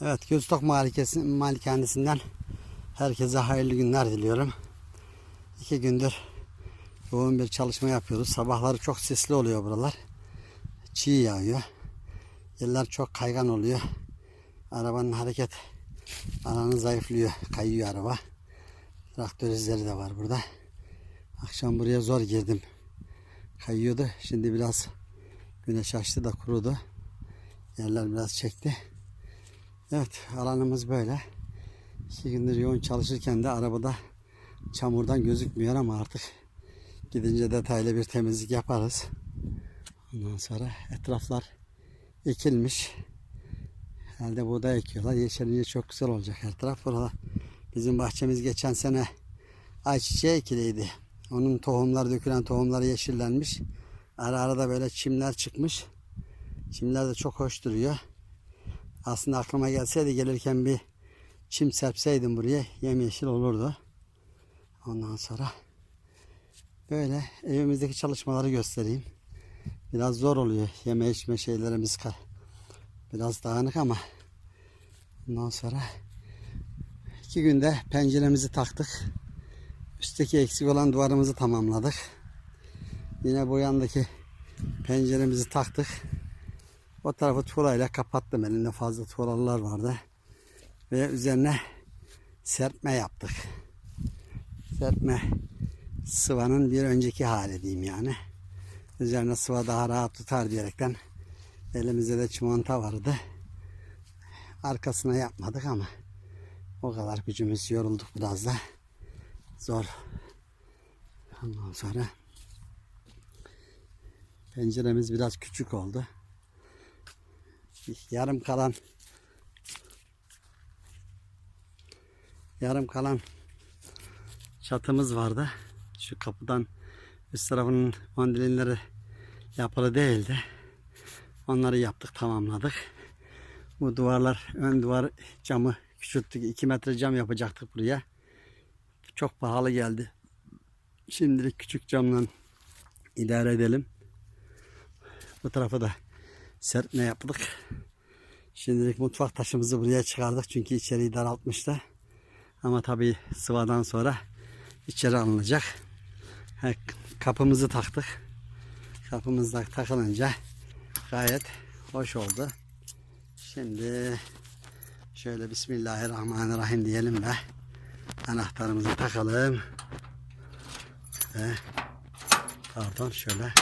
Evet Göztok Malikesi, Malikanesi'nden herkese hayırlı günler diliyorum. İki gündür yoğun bir çalışma yapıyoruz. Sabahları çok sesli oluyor buralar. Çiğ yağıyor. Yerler çok kaygan oluyor. Arabanın hareket alanı zayıflıyor. Kayıyor araba. Traktör izleri de var burada. Akşam buraya zor girdim. Kayıyordu. Şimdi biraz güneş açtı da kurudu. Yerler biraz çekti. Evet alanımız böyle. İki gündür yoğun çalışırken de arabada çamurdan gözükmüyor ama artık gidince detaylı bir temizlik yaparız. Ondan sonra etraflar ekilmiş. Herhalde buğday ekiyorlar. Yeşerince çok güzel olacak her taraf. Burada bizim bahçemiz geçen sene ayçiçeği ekiliydi. Onun tohumlar dökülen tohumları yeşillenmiş. Ara ara da böyle çimler çıkmış. Çimler de çok hoş duruyor. Aslında aklıma gelseydi gelirken bir çim serpseydim buraya yemyeşil olurdu. Ondan sonra böyle evimizdeki çalışmaları göstereyim. Biraz zor oluyor. Yeme içme şeylerimiz ka- biraz dağınık ama ondan sonra iki günde penceremizi taktık. Üstteki eksik olan duvarımızı tamamladık. Yine bu yandaki penceremizi taktık. O tarafı tuğlayla kapattım. Elimde fazla tuğlalar vardı. Ve üzerine serpme yaptık. Serpme sıvanın bir önceki hali diyeyim yani. Üzerine sıva daha rahat tutar diyerekten elimizde de çimanta vardı. Arkasına yapmadık ama o kadar gücümüz yorulduk biraz da. Zor. Ondan sonra penceremiz biraz küçük oldu yarım kalan yarım kalan çatımız vardı. Şu kapıdan üst tarafının mandalinleri yapılı değildi. Onları yaptık, tamamladık. Bu duvarlar, ön duvar camı küçülttük. 2 metre cam yapacaktık buraya. Çok pahalı geldi. Şimdilik küçük camla idare edelim. Bu tarafa da serpme yaptık. Şimdilik mutfak taşımızı buraya çıkardık çünkü içeriği daraltmıştı. Ama tabii sıvadan sonra içeri alınacak. Kapımızı taktık. Kapımız da takılınca gayet hoş oldu. Şimdi şöyle Bismillahirrahmanirrahim diyelim ve anahtarımızı takalım. Ve pardon şöyle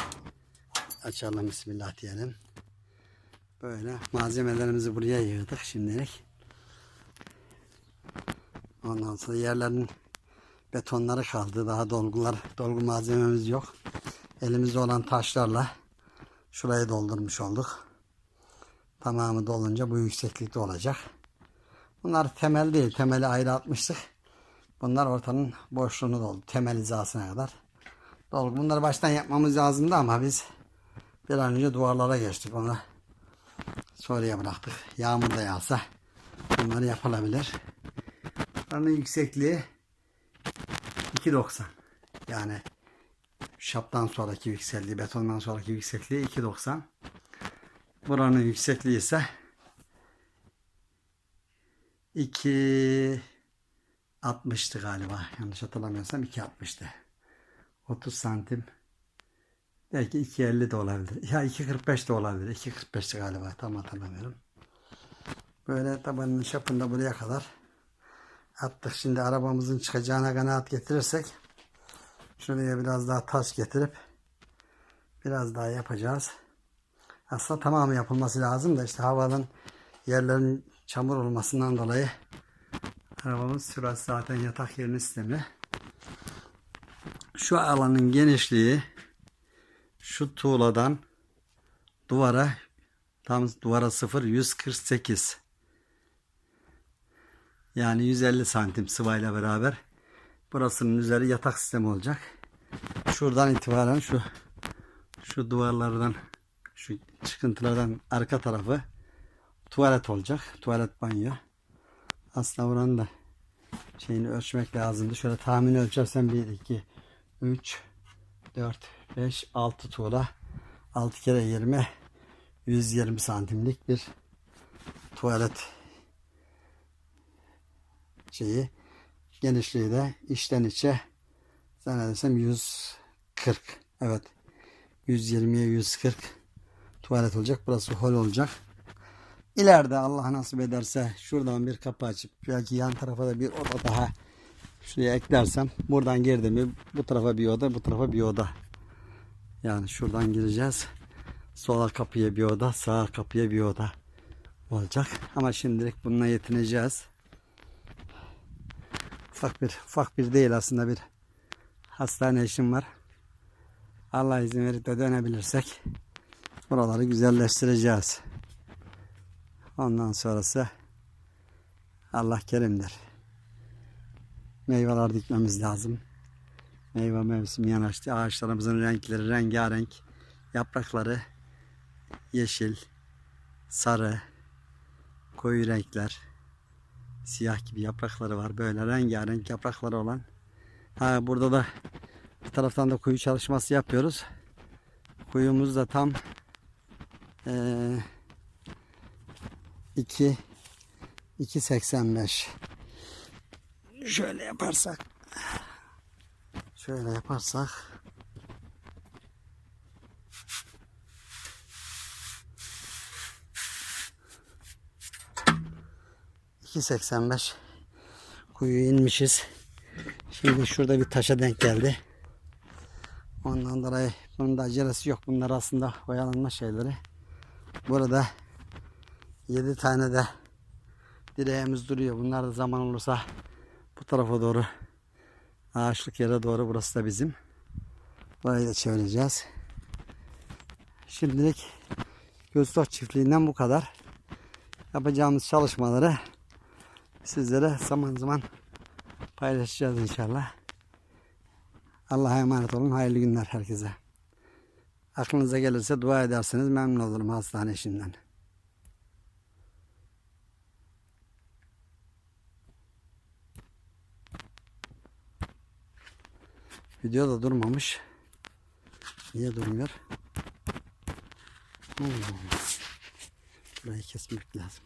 açalım Bismillah diyelim. Böyle malzemelerimizi buraya yığdık şimdilik. Ondan sonra yerlerin betonları kaldı. Daha dolgular, dolgu malzememiz yok. Elimizde olan taşlarla şurayı doldurmuş olduk. Tamamı dolunca bu yükseklikte olacak. Bunlar temel değil. Temeli ayrı atmıştık. Bunlar ortanın boşluğunu doldu. Temel hizasına kadar. Dolgu. Bunları baştan yapmamız lazımdı ama biz bir an önce duvarlara geçtik. Onu sonraya bıraktık. Yağmur da yağsa bunları yapılabilir. Buranın yüksekliği 2.90. Yani şaptan sonraki yüksekliği, betondan sonraki yüksekliği 2.90. Buranın yüksekliği ise 2.60'tı galiba. Yanlış hatırlamıyorsam 2.60'tı. 30 santim Belki 2.50 de olabilir. Ya 2.45 de olabilir. 2.45 galiba tam hatırlamıyorum. Böyle tabanın şapında buraya kadar attık. Şimdi arabamızın çıkacağına kanaat getirirsek şuraya biraz daha taş getirip biraz daha yapacağız. Aslında tamamı yapılması lazım da işte havanın yerlerin çamur olmasından dolayı arabamız sürat zaten yatak yerini istemiyor. Şu alanın genişliği şu tuğladan duvara tam duvara 0 148 yani 150 santim sıvayla beraber burasının üzeri yatak sistemi olacak. Şuradan itibaren şu şu duvarlardan şu çıkıntılardan arka tarafı tuvalet olacak. Tuvalet banyo. Aslında buranın da şeyini ölçmek lazımdı. Şöyle tahmin ölçersem 1 2 3 4 5 6 tuğla 6 kere 20 120 santimlik bir tuvalet şeyi. Genişliği de içten içe zannedersem 140. Evet. 120'ye 140 tuvalet olacak. Burası hol olacak. İleride Allah nasip ederse şuradan bir kapı açıp belki yan tarafa da bir oda daha şuraya eklersem buradan girdim mi bu tarafa bir oda bu tarafa bir oda. Yani şuradan gireceğiz. Sola kapıya bir oda, sağa kapıya bir oda olacak. Ama şimdilik bununla yetineceğiz. Ufak bir, ufak bir değil aslında bir hastane işim var. Allah izin verip de dönebilirsek buraları güzelleştireceğiz. Ondan sonrası Allah kerimdir. Meyveler dikmemiz lazım. Meyve mevsimi yanaştı. Ağaçlarımızın renkleri rengarenk. Yaprakları yeşil, sarı, koyu renkler. Siyah gibi yaprakları var. Böyle rengarenk yaprakları olan. Ha, burada da bir taraftan da kuyu çalışması yapıyoruz. Kuyumuz da tam eee 2 2.85 şöyle yaparsak şöyle yaparsak iki seksen beş kuyuya inmişiz. Şimdi şurada bir taşa denk geldi. Ondan dolayı bunun da acelesi yok. Bunlar aslında oyalanma şeyleri. Burada 7 tane de direğimiz duruyor. Bunlar da zaman olursa bu tarafa doğru ağaçlık yere doğru burası da bizim. Burayı da çevireceğiz. Şimdilik Göztok çiftliğinden bu kadar. Yapacağımız çalışmaları sizlere zaman zaman paylaşacağız inşallah. Allah'a emanet olun. Hayırlı günler herkese. Aklınıza gelirse dua ederseniz memnun olurum hastane işinden. Video da durmamış. Niye durmuyor? Hmm. Burayı kesmek lazım.